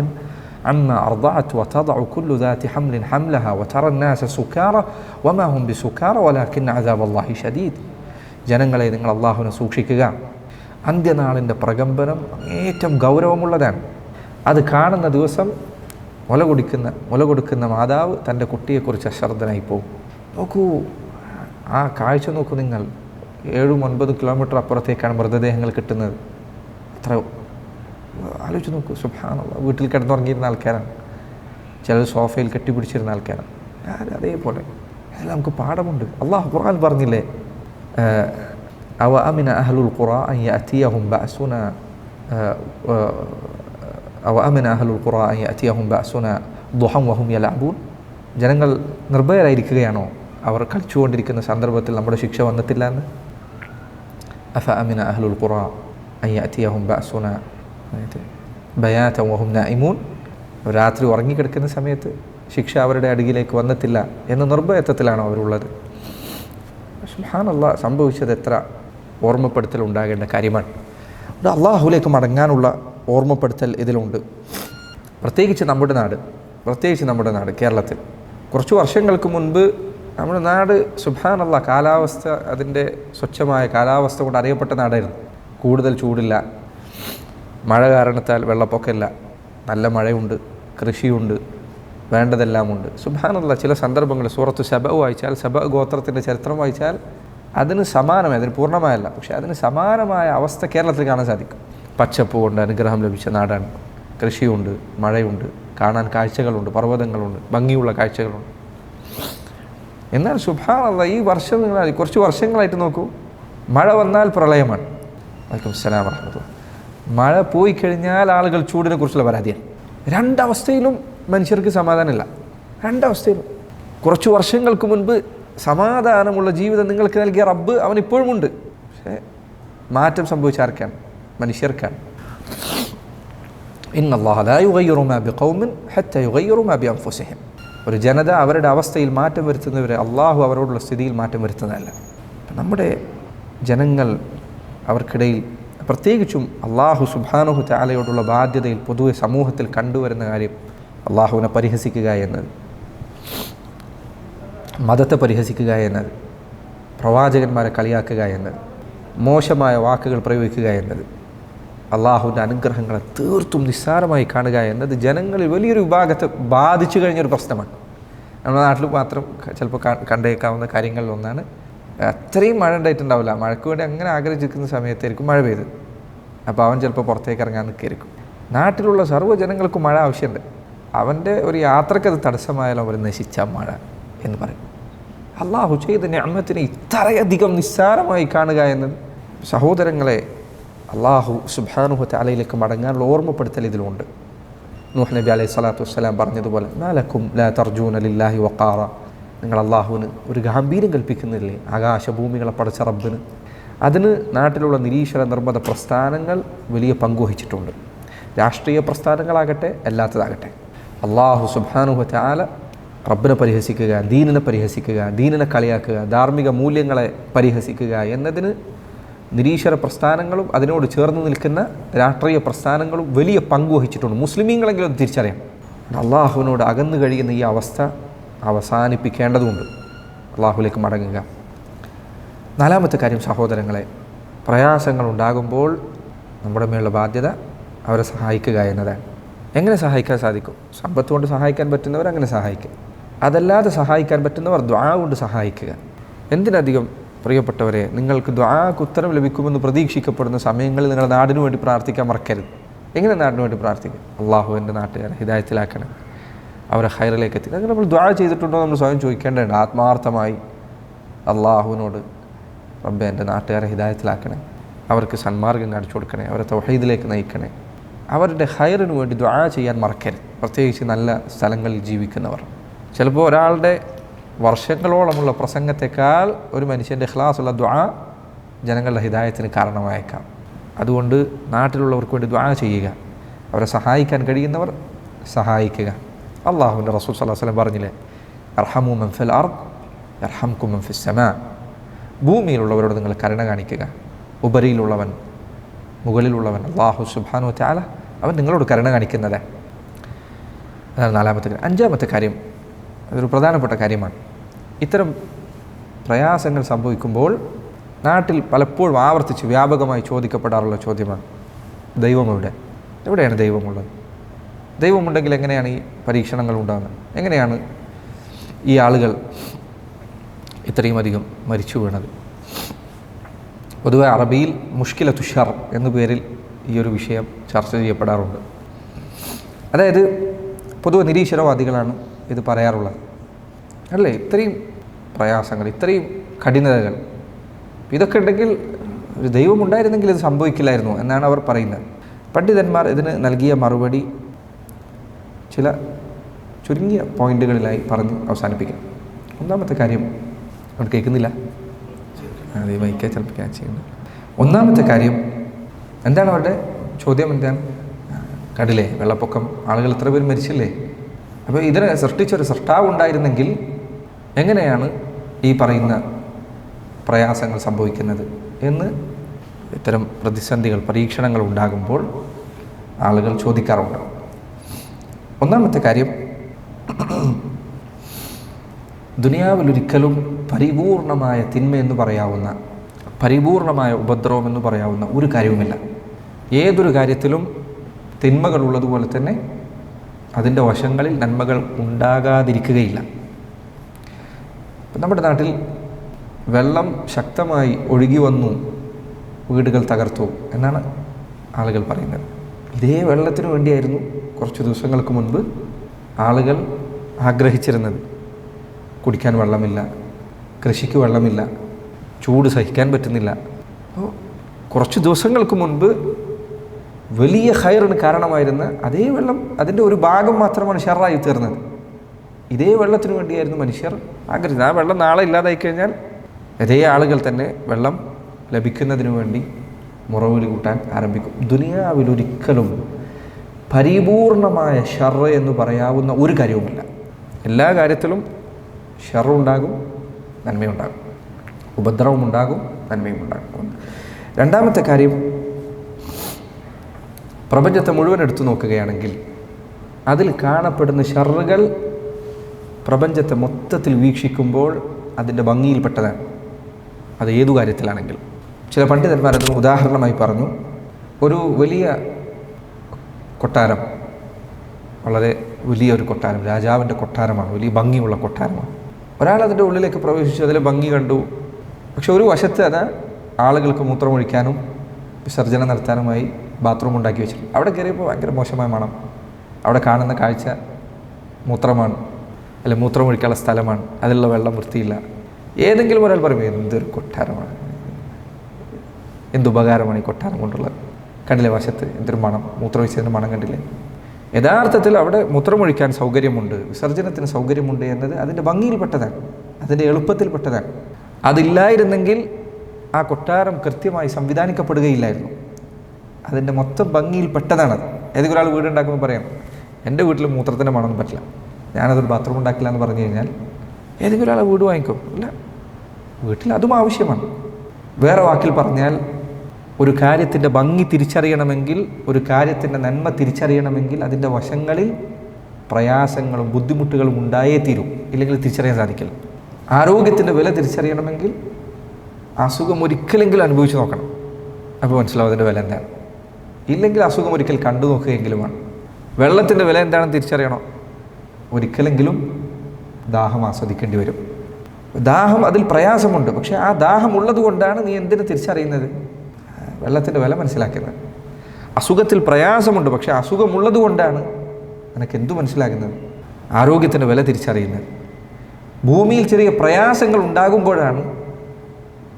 عما أرضعت وتضع كل ذات حمل حملها وترى الناس سكارى وما هم بسكارى ولكن عذاب الله شديد ജനങ്ങളെ നിങ്ങൾ അള്ളാഹുവിനെ സൂക്ഷിക്കുക അന്ത്യനാളിൻ്റെ പ്രകമ്പനം ഏറ്റവും ഗൗരവമുള്ളതാണ് അത് കാണുന്ന ദിവസം മുല കുടിക്കുന്ന മുല കൊടുക്കുന്ന മാതാവ് തൻ്റെ കുട്ടിയെക്കുറിച്ച് അശ്രദ്ധനായി പോകും നോക്കൂ ആ കാഴ്ച നോക്കൂ നിങ്ങൾ ഏഴും ഒൻപതും കിലോമീറ്റർ അപ്പുറത്തേക്കാണ് മൃതദേഹങ്ങൾ കിട്ടുന്നത്. അത്ര ആലോചിച്ച് നോക്കൂ. സുഭാനുള്ള വീട്ടിൽ കിടന്നുറങ്ങിയിരുന്ന ആൾക്കാരാണ്. ചിലർ സോഫയിൽ കെട്ടിപ്പിടിച്ചിരുന്ന ആൾക്കാരാണ്. അതേപോലെ. അതിൽ നമുക്ക് പാഠമുണ്ട്. അള്ളാഹു ഖുർആൻ പറഞ്ഞില്ലേ? അവ അമിന അഹ്ലുൽ ഖുറ അൻ യഅതിയഹും ബഅസുന. അവ അമിന അഹലുൽ ഖുറാൻ അത്തിയഹും ബഅസുന ദുഹം വഹും യലാബൂൻ ജനങ്ങൾ നിർഭയരായിരിക്കുകയാണോ? അവർ കളിച്ചുകൊണ്ടിരിക്കുന്ന സന്ദർഭത്തിൽ നമ്മുടെ ശിക്ഷ വന്നിട്ടില്ല എന്ന് അഹ്ലുൽ ഖുറ അൻ യഅതിയഹും ബഅസുന ബയാത വഹും നായിമൂൻ രാത്രി ഉറങ്ങിക്കിടക്കുന്ന സമയത്ത് ശിക്ഷ അവരുടെ അടുകിലേക്ക് വന്നിട്ടില്ല എന്ന നിർഭയത്വത്തിലാണോ അവരുള്ളത്. ഹാനല്ല സംഭവിച്ചത് എത്ര ഓർമ്മപ്പെടുത്തൽ ഉണ്ടാകേണ്ട കാര്യമാണ്. ഇവിടെ അള്ളാഹുലേക്ക് മടങ്ങാനുള്ള ഓർമ്മപ്പെടുത്തൽ ഇതിലുണ്ട്. പ്രത്യേകിച്ച് നമ്മുടെ നാട് പ്രത്യേകിച്ച് നമ്മുടെ നാട് കേരളത്തിൽ. കുറച്ച് വർഷങ്ങൾക്ക് മുൻപ് നമ്മുടെ നാട് സുബാനല്ല കാലാവസ്ഥ അതിന്റെ സ്വച്ഛമായ കാലാവസ്ഥ കൊണ്ട് അറിയപ്പെട്ട നാടായിരുന്നു. കൂടുതൽ ചൂടില്ല. മഴ കാരണത്താൽ വെള്ളപ്പൊക്കമില്ല. നല്ല മഴയുണ്ട് കൃഷിയുണ്ട് വേണ്ടതെല്ലാമുണ്ട്. സുബാനല്ല ചില സന്ദർഭങ്ങൾ സൂറത്ത് ശബ വായിച്ചാൽ ശബ ഗോത്രത്തിന്റെ ചരിത്രം വായിച്ചാൽ അതിന് സമാനമായ അതിന് പൂർണമായല്ല പക്ഷേ അതിന് സമാനമായ അവസ്ഥ കേരളത്തിൽ കാണാൻ സാധിക്കും. പച്ചപ്പ് കൊണ്ട് അനുഗ്രഹം ലഭിച്ച നാടാണ്. കൃഷിയുണ്ട് മഴയുണ്ട് കാണാൻ കാഴ്ചകളുണ്ട് പർവതങ്ങളുണ്ട് ഭംഗിയുള്ള കാഴ്ചകളുണ്ട്. എന്നാൽ സുഭാനുള്ള ഈ വർഷം നിങ്ങൾ കുറച്ച് വർഷങ്ങളായിട്ട് നോക്കൂ. മഴ വന്നാൽ പ്രളയമാണ്. വലൈക്കും സലാം വറഹമത്തുള്ള. മഴ പോയി കഴിഞ്ഞാൽ ആളുകൾ ചൂടിനെ കുറിച്ചുള്ള പരാതിയാണ്. രണ്ടവസ്ഥയിലും മനുഷ്യർക്ക് സമാധാനമില്ല. രണ്ടവസ്ഥയിലും. കുറച്ച് വർഷങ്ങൾക്ക് മുൻപ് സമാധാനമുള്ള ജീവിതം നിങ്ങൾക്ക് നൽകിയ റബ്ബ് അവൻ ഇപ്പോഴുമുണ്ട് പക്ഷേ മാറ്റം സംഭവിച്ച ആർക്കാണ്? മനുഷ്യർക്കാണ്. ഇന്ന അള്ളാഹ ലാ യുഗയ്യിറു മാ ബിഖൗമിൻ ഹത്ത യുഗയ്യിറു മാ ബിഅൻഫുസിഹിം. ഒരു ജനത അവരുടെ അവസ്ഥയിൽ മാറ്റം വരുത്തുന്നവരെ അള്ളാഹു അവരോടുള്ള സ്ഥിതിയിൽ മാറ്റം വരുത്തുന്നതല്ല. നമ്മുടെ ജനങ്ങൾ അവർക്കിടയിൽ പ്രത്യേകിച്ചും അള്ളാഹു സുബാനുഹു ചാലയോടുള്ള ബാധ്യതയിൽ പൊതുവെ സമൂഹത്തിൽ കണ്ടുവരുന്ന കാര്യം അള്ളാഹുവിനെ പരിഹസിക്കുക എന്നത്. മതത്തെ പരിഹസിക്കുക എന്നത്. പ്രവാചകന്മാരെ കളിയാക്കുക എന്നത്. മോശമായ വാക്കുകൾ പ്രയോഗിക്കുക എന്നത്. അള്ളാഹുവിന്റെ അനുഗ്രഹങ്ങളെ തീർത്തും നിസ്സാരമായി കാണുക എന്നത് ജനങ്ങളിൽ വലിയൊരു വിഭാഗത്തെ ബാധിച്ചു കഴിഞ്ഞൊരു പ്രശ്നമാണ്. നമ്മുടെ നാട്ടിൽ മാത്രം ചിലപ്പോൾ കണ്ടേക്കാവുന്ന കാര്യങ്ങളിൽ ഒന്നാണ്. അത്രയും മഴ ഉണ്ടായിട്ടുണ്ടാവില്ല. മഴയ്ക്ക് വേണ്ടി അങ്ങനെ ആഗ്രഹിച്ചിരിക്കുന്ന സമയത്തായിരിക്കും മഴ പെയ്ത്. അപ്പോൾ അവൻ ചിലപ്പോൾ പുറത്തേക്ക് ഇറങ്ങാൻ നിൽക്കായിരിക്കും നാട്ടിലുള്ള സർവ ജനങ്ങൾക്കും മഴ ആവശ്യമുണ്ട്. അവന്റെ ഒരു യാത്രയ്ക്ക് അത് തടസ്സമായാലും അവർ നശിച്ച മഴ എന്ന് പറയും. അള്ളാഹു ചെയ്ത ഞാമത്തിനെ ഇത്രയധികം നിസ്സാരമായി കാണുക എന്നത് സഹോദരങ്ങളെ അള്ളാഹു സുബാനുഹു തലയിലേക്ക് മടങ്ങാനുള്ള ഓർമ്മപ്പെടുത്തൽ ഇതിലുണ്ട്. നൂഹ് നബി അലൈഹി സ്വലാത്തു വസ്സലാം പറഞ്ഞതുപോലെ നാലക്കും ലാ തർജൂൻ അലില്ലാഹി വക്കാറ നിങ്ങൾ അള്ളാഹുവിന് ഒരു ഗാംഭീര്യം കൽപ്പിക്കുന്നില്ലേ? ആകാശഭൂമികളെ പടച്ച റബ്ബിന്. അതിന് നാട്ടിലുള്ള നിരീശ്വര നിർമ്മത പ്രസ്ഥാനങ്ങൾ വലിയ പങ്കുവഹിച്ചിട്ടുണ്ട് രാഷ്ട്രീയ പ്രസ്ഥാനങ്ങളാകട്ടെ അല്ലാത്തതാകട്ടെ. അള്ളാഹു സുബാനുഹു ആല റബ്ബിനെ പരിഹസിക്കുക ദീനിനെ പരിഹസിക്കുക ദീനിനെ കളിയാക്കുക ധാർമ്മിക മൂല്യങ്ങളെ പരിഹസിക്കുക എന്നതിന് നിരീശ്വര പ്രസ്ഥാനങ്ങളും അതിനോട് ചേർന്ന് നിൽക്കുന്ന രാഷ്ട്രീയ പ്രസ്ഥാനങ്ങളും വലിയ പങ്ക് വഹിച്ചിട്ടുണ്ട്. മുസ്ലിമീങ്ങളെങ്കിലും തിരിച്ചറിയാം. തിരിച്ചറിയണം അള്ളാഹുവിനോട് അകന്നു കഴിയുന്ന ഈ അവസ്ഥ അവസാനിപ്പിക്കേണ്ടതുണ്ട്. അള്ളാഹുലേക്ക് മടങ്ങുക. നാലാമത്തെ കാര്യം സഹോദരങ്ങളെ പ്രയാസങ്ങൾ ഉണ്ടാകുമ്പോൾ നമ്മുടെ മേലുള്ള ബാധ്യത അവരെ സഹായിക്കുക എന്നതാണ് എങ്ങനെ സഹായിക്കാൻ സാധിക്കും? സമ്പത്ത് കൊണ്ട് സഹായിക്കാൻ പറ്റുന്നവർ അങ്ങനെ സഹായിക്കുക. അതല്ലാതെ സഹായിക്കാൻ പറ്റുന്നവർ ദ്വാ കൊണ്ട് സഹായിക്കുക. എന്തിനധികം പ്രിയപ്പെട്ടവരെ നിങ്ങൾക്ക് ദ്വാക്ക് ഉത്തരം ലഭിക്കുമെന്ന് പ്രതീക്ഷിക്കപ്പെടുന്ന സമയങ്ങളിൽ നിങ്ങളുടെ നാടിനു വേണ്ടി പ്രാർത്ഥിക്കാൻ മറക്കരുത്. എങ്ങനെ നാടിനു വേണ്ടി പ്രാർത്ഥിക്കും? അള്ളാഹു എന്റെ നാട്ടുകാരെ ഹിദായത്തിലാക്കണം. അവരെ ഹൈറിലേക്ക് എത്തി. അങ്ങനെ നമ്മൾ ദ്വാ ചെയ്തിട്ടുണ്ടോ നമ്മൾ സ്വയം ചോദിക്കേണ്ടതുണ്ട്. ആത്മാർത്ഥമായി അള്ളാഹുവിനോട് റബ്ബെ എന്റെ നാട്ടുകാരെ ഹിദായത്തിലാക്കണേ. അവർക്ക് സന്മാർഗം കാണിച്ചു കൊടുക്കണേ. അവരെ തൗഹീദിലേക്ക് നയിക്കണേ. അവരുടെ ഹൈറിന് വേണ്ടി ദ്വാ ചെയ്യാൻ മറക്കരുത്. പ്രത്യേകിച്ച് നല്ല സ്ഥലങ്ങളിൽ ജീവിക്കുന്നവർ. ചിലപ്പോൾ ഒരാളുടെ വർഷങ്ങളോളമുള്ള പ്രസംഗത്തെക്കാൾ ഒരു മനുഷ്യന്റെ ഖ്ലാസുള്ള ദ്വാ ജനങ്ങളുടെ ഹിതായത്തിന് കാരണമായേക്കാം. അതുകൊണ്ട് നാട്ടിലുള്ളവർക്ക് വേണ്ടി ദ്വാ ചെയ്യുക. അവരെ സഹായിക്കാൻ കഴിയുന്നവർ സഹായിക്കുക. അള്ളാഹുവിന്റെ റസൂൽ സല്ലാഹു വസ്ലം പറഞ്ഞില്ലേ അർഹമു മൻഫിൽ അർ അർഹംകു മൻഫിൽ സമ. ഭൂമിയിലുള്ളവരോട് നിങ്ങൾ കരുണ കാണിക്കുക. ഉപരിയിലുള്ളവൻ മുകളിലുള്ളവൻ അള്ളാഹു സുബാനു ചാല അവൻ നിങ്ങളോട് കരുണ കാണിക്കുന്നത്. അതാണ് നാലാമത്തെ കാര്യം. അഞ്ചാമത്തെ കാര്യം അതൊരു പ്രധാനപ്പെട്ട കാര്യമാണ്. ഇത്തരം പ്രയാസങ്ങൾ സംഭവിക്കുമ്പോൾ നാട്ടിൽ പലപ്പോഴും ആവർത്തിച്ച് വ്യാപകമായി ചോദിക്കപ്പെടാറുള്ള ചോദ്യമാണ് ദൈവം എവിടെ എവിടെയാണ് ദൈവമുള്ളത്? ദൈവമുണ്ടെങ്കിൽ എങ്ങനെയാണ് ഈ പരീക്ഷണങ്ങൾ ഉണ്ടാകുന്നത്? എങ്ങനെയാണ് ഈ ആളുകൾ ഇത്രയും അധികം മരിച്ചു വീണത്? പൊതുവെ അറബിയിൽ മുഷ്കില തുഷർ എന്ന പേരിൽ ഈ ഒരു വിഷയം ചർച്ച ചെയ്യപ്പെടാറുണ്ട്. അതായത് പൊതുവെ നിരീശ്വരവാദികളാണ് ഇത് പറയാറുള്ളത്. അല്ലേ? ഇത്രയും പ്രയാസങ്ങൾ ഇത്രയും കഠിനതകൾ. ഇതൊക്കെ ഉണ്ടെങ്കിൽ ഒരു ദൈവം ഉണ്ടായിരുന്നെങ്കിൽ ഇത് സംഭവിക്കില്ലായിരുന്നു എന്നാണ് അവർ പറയുന്നത്. പണ്ഡിതന്മാർ ഇതിന് നൽകിയ മറുപടി ചില ചുരുങ്ങിയ പോയിന്റുകളിലായി പറഞ്ഞ് അവസാനിപ്പിക്കാം ഒന്നാമത്തെ കാര്യം അവിടെ കേൾക്കുന്നില്ല. അത് മൈക്കെ ചിലപ്പോൾ ക്യാച്ച് ചെയ്യുന്നു. ഒന്നാമത്തെ കാര്യം എന്താണ് അവരുടെ ചോദ്യം? എന്താണ്? കടലേ വെള്ളപ്പൊക്കം ആളുകൾ എത്ര പേര് മരിച്ചില്ലേ? അപ്പോൾ ഇതിനെ സൃഷ്ടിച്ചൊരു സൃഷ്ടാവ് ഉണ്ടായിരുന്നെങ്കിൽ എങ്ങനെയാണ് ഈ പറയുന്ന പ്രയാസങ്ങൾ സംഭവിക്കുന്നത് എന്ന് ഇത്തരം പ്രതിസന്ധികൾ പരീക്ഷണങ്ങൾ ഉണ്ടാകുമ്പോൾ ആളുകൾ ചോദിക്കാറുണ്ട്. ഒന്നാമത്തെ കാര്യം ദുനിയാവിലൊരിക്കലും പരിപൂർണമായ തിന്മ എന്ന് പറയാവുന്ന പരിപൂർണമായ ഉപദ്രവം എന്ന് പറയാവുന്ന ഒരു കാര്യവുമില്ല. ഏതൊരു കാര്യത്തിലും തിന്മകൾ ഉള്ളതുപോലെ തന്നെ അതിന്റെ വശങ്ങളിൽ നന്മകൾ ഉണ്ടാകാതിരിക്കുകയില്ല. ഇപ്പം നമ്മുടെ നാട്ടിൽ വെള്ളം ശക്തമായി ഒഴുകി വന്നു വീടുകൾ തകർത്തു എന്നാണ് ആളുകൾ പറയുന്നത്. ഇതേ വെള്ളത്തിന് വേണ്ടിയായിരുന്നു കുറച്ച് ദിവസങ്ങൾക്ക് മുൻപ് ആളുകൾ ആഗ്രഹിച്ചിരുന്നത്. കുടിക്കാൻ വെള്ളമില്ല കൃഷിക്ക് വെള്ളമില്ല ചൂട് സഹിക്കാൻ പറ്റുന്നില്ല. അപ്പോൾ കുറച്ച് ദിവസങ്ങൾക്ക് മുൻപ് വലിയ ഹയറിന് കാരണമായിരുന്ന അതേ വെള്ളം അതിന്റെ ഒരു ഭാഗം മാത്രമാണ് ഷെറായി തീർന്നത്. ഇതേ വെള്ളത്തിന് വേണ്ടിയായിരുന്നു മനുഷ്യർ ആഗ്രഹിച്ചത്. ആ വെള്ളം നാളെ ഇല്ലാതായി കഴിഞ്ഞാൽ അതേ ആളുകൾ തന്നെ വെള്ളം ലഭിക്കുന്നതിനു വേണ്ടി മുറവിൽ കൂട്ടാൻ ആരംഭിക്കും. ദുനിയാവിലൊരിക്കലും പരിപൂർണമായ ഷർറ് എന്ന് പറയാവുന്ന ഒരു കാര്യവുമില്ല. എല്ലാ കാര്യത്തിലും ഷറുണ്ടാകും നന്മയുണ്ടാകും. ഉപദ്രവം ഉണ്ടാകും നന്മയും ഉണ്ടാകും. രണ്ടാമത്തെ കാര്യം പ്രപഞ്ചത്തെ മുഴുവൻ എടുത്തു നോക്കുകയാണെങ്കിൽ അതിൽ കാണപ്പെടുന്ന ഷറുകൾ പ്രപഞ്ചത്തെ മൊത്തത്തിൽ വീക്ഷിക്കുമ്പോൾ അതിന്റെ ഭംഗിയിൽപ്പെട്ടതാണ്. അത് ഏതു കാര്യത്തിലാണെങ്കിലും. ചില പണ്ഡിതന്മാർ അതിന് ഉദാഹരണമായി പറഞ്ഞു ഒരു വലിയ കൊട്ടാരം വളരെ വലിയ ഒരു കൊട്ടാരം രാജാവിന്റെ കൊട്ടാരമാണ് വലിയ ഭംഗിയുള്ള കൊട്ടാരമാണ്. ഒരാൾ അതിന്റെ ഉള്ളിലേക്ക് പ്രവേശിച്ചു അതിലെ ഭംഗി കണ്ടു. പക്ഷെ ഒരു വശത്ത് അത് ആളുകൾക്ക് മൂത്രമൊഴിക്കാനും വിസർജനം നടത്താനുമായി ബാത്റൂം ഉണ്ടാക്കി വെച്ചിട്ടുണ്ട്. അവിടെ കയറിയപ്പോൾ ഭയങ്കര മോശമായ മണം. അവിടെ കാണുന്ന കാഴ്ച മൂത്രമാണ്. അല്ലെ മൂത്രമൊഴിക്കാനുള്ള സ്ഥലമാണ്. അതിലുള്ള വെള്ളം വൃത്തിയില്ല. ഏതെങ്കിലും ഒരാൾ പറയും എന്തൊരു കൊട്ടാരമാണ്. എന്തുപകാരമാണ് ഈ കൊട്ടാരം കൊണ്ടുള്ളത്? കണ്ടില്ലേ വശത്ത്? എന്തൊരു മണം. മൂത്രമൊഴിച്ചതിന്റെ മണം കണ്ടില്ലേ? യഥാർത്ഥത്തിൽ അവിടെ മൂത്രമൊഴിക്കാൻ സൗകര്യമുണ്ട്. വിസർജനത്തിന് സൗകര്യമുണ്ട് എന്നത് അതിന്റെ ഭംഗിയിൽപ്പെട്ടതാണ്. അതിന്റെ എളുപ്പത്തിൽപ്പെട്ടതാണ്. അതില്ലായിരുന്നെങ്കിൽ ആ കൊട്ടാരം കൃത്യമായി സംവിധാനിക്കപ്പെടുകയില്ലായിരുന്നു. അതിന്റെ മൊത്തം ഭംഗിയിൽപ്പെട്ടതാണത്. ഏതെങ്കിലും ഒരാൾ വീടുണ്ടാക്കുമ്പോൾ പറയാം എന്റെ വീട്ടിൽ മൂത്രത്തിന്റെ മണമൊന്നും പറ്റില്ല. ഞാനതൊരു ബാത്റൂം ഉണ്ടാക്കില്ല എന്ന് പറഞ്ഞു കഴിഞ്ഞാൽ ഏതെങ്കിലും ഒരാളെ വീട് വാങ്ങിക്കും. ഇല്ല. വീട്ടിൽ അതും ആവശ്യമാണ്. വേറെ വാക്കിൽ പറഞ്ഞാൽ ഒരു കാര്യത്തിന്റെ ഭംഗി തിരിച്ചറിയണമെങ്കിൽ ഒരു കാര്യത്തിന്റെ നന്മ തിരിച്ചറിയണമെങ്കിൽ അതിന്റെ വശങ്ങളിൽ പ്രയാസങ്ങളും ബുദ്ധിമുട്ടുകളും ഉണ്ടായേ തീരും. ഇല്ലെങ്കിൽ തിരിച്ചറിയാൻ സാധിക്കില്ല. ആരോഗ്യത്തിന്റെ വില തിരിച്ചറിയണമെങ്കിൽ അസുഖം ഒരിക്കലെങ്കിലും അനുഭവിച്ച് നോക്കണം. അപ്പോൾ മനസ്സിലാവും അതിന്റെ വില എന്താണ്. ഇല്ലെങ്കിൽ അസുഖം ഒരിക്കൽ കണ്ടു നോക്കുകയെങ്കിലുമാണ്. വെള്ളത്തിന്റെ വില എന്താണെന്ന് തിരിച്ചറിയണോ? ഒരിക്കലെങ്കിലും ദാഹം ആസ്വദിക്കേണ്ടി വരും. ദാഹം അതിൽ പ്രയാസമുണ്ട്. പക്ഷേ ആ ദാഹം ഉള്ളത് കൊണ്ടാണ് നീ എന്തിനു തിരിച്ചറിയുന്നത്? വെള്ളത്തിന്റെ വില മനസ്സിലാക്കുന്നത്. അസുഖത്തിൽ പ്രയാസമുണ്ട്. പക്ഷേ അസുഖമുള്ളത് കൊണ്ടാണ് നിനക്ക് എന്തു മനസ്സിലാകുന്നത്? ആരോഗ്യത്തിന്റെ വില തിരിച്ചറിയുന്നത്. ഭൂമിയിൽ ചെറിയ പ്രയാസങ്ങൾ ഉണ്ടാകുമ്പോഴാണ്